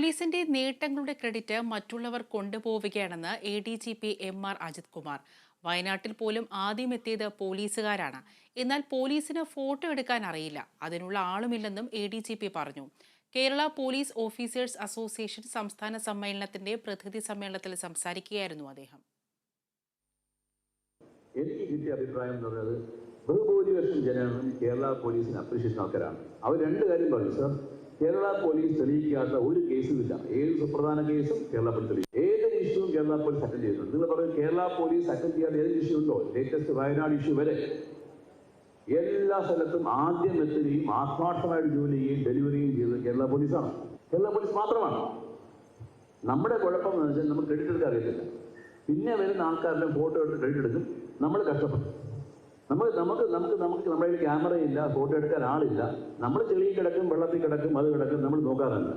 പോലീസിന്റെ നേട്ടങ്ങളുടെ ക്രെഡിറ്റ് മറ്റുള്ളവർ കൊണ്ടുപോവുകയാണെന്ന് A D G P M R Ajith Kumar. വയനാട്ടിൽ പോലും ആദ്യം എത്തിയത് പോലീസുകാരാണ്. എന്നാൽ പോലീസിന് ഫോട്ടോ എടുക്കാൻ അറിയില്ല. അതിനുള്ള ആളുമില്ലെന്നും എ ഡി ജി പി പറഞ്ഞു. കേരള പോലീസ് ഓഫീസേഴ്സ് അസോസിയേഷൻ സംസ്ഥാന സമ്മേളനത്തിന്റെ പ്രതിനിധി സമ്മേളനത്തിൽ സംസാരിക്കുകയായിരുന്നു അദ്ദേഹം. എനിക്ക് ബഹുഭൂരിപക്ഷം ജനങ്ങളും കേരള പോലീസിന് അപ്രീഷിയേഷൻ ആൾക്കാരാണ്. അവർ രണ്ട് കാര്യം പറഞ്ഞു സർ കേരള പോലീസ് തെളിയിക്കാത്ത ഒരു കേസുമില്ല ഏത് സുപ്രധാന കേസും കേരള പോലീസ് തെളിയിക്കും. ഏത് ഇഷ്യൂവും കേരള പോലീസ് അറ്റൻഡ് ചെയ്യുന്നുണ്ട്. നിങ്ങൾ പറയും കേരള പോലീസ് അറ്റൻഡ് ചെയ്യാത്ത ഏത് ഇഷ്യൂ ഉണ്ടോ? ലേറ്റസ്റ്റ് വയനാട് ഇഷ്യൂ വരെ. എല്ലാ സ്ഥലത്തും ആദ്യം എത്തുകയും ആത്മാർത്ഥമായിട്ട് ജോലി ചെയ്യുകയും ഡെലിവറിയും ചെയ്തത് കേരള പോലീസാണ് കേരള പോലീസ് മാത്രമാണ്. നമ്മുടെ കുഴപ്പം എന്ന് വെച്ചാൽ നമുക്ക് ക്രെഡിറ്റ് എടുക്കാൻ അറിയത്തില്ല. പിന്നെ വരുന്ന ആൾക്കാരെല്ലാം ഫോട്ടോ എടുത്ത് ക്രെഡിറ്റ് എടുക്കും. നമ്മൾ കഷ്ടപ്പെടും. നമ്മൾ നമുക്ക് നമുക്ക് നമുക്ക് നമ്മുടെ കയ്യിൽ ക്യാമറ ഇല്ല ഫോട്ടോ എടുക്കാൻ ആളില്ല. നമ്മൾ ചെളിയിൽ കിടക്കും വെള്ളത്തിൽ കിടക്കും അത് കിടക്കും നമ്മൾ നോക്കാറില്ല.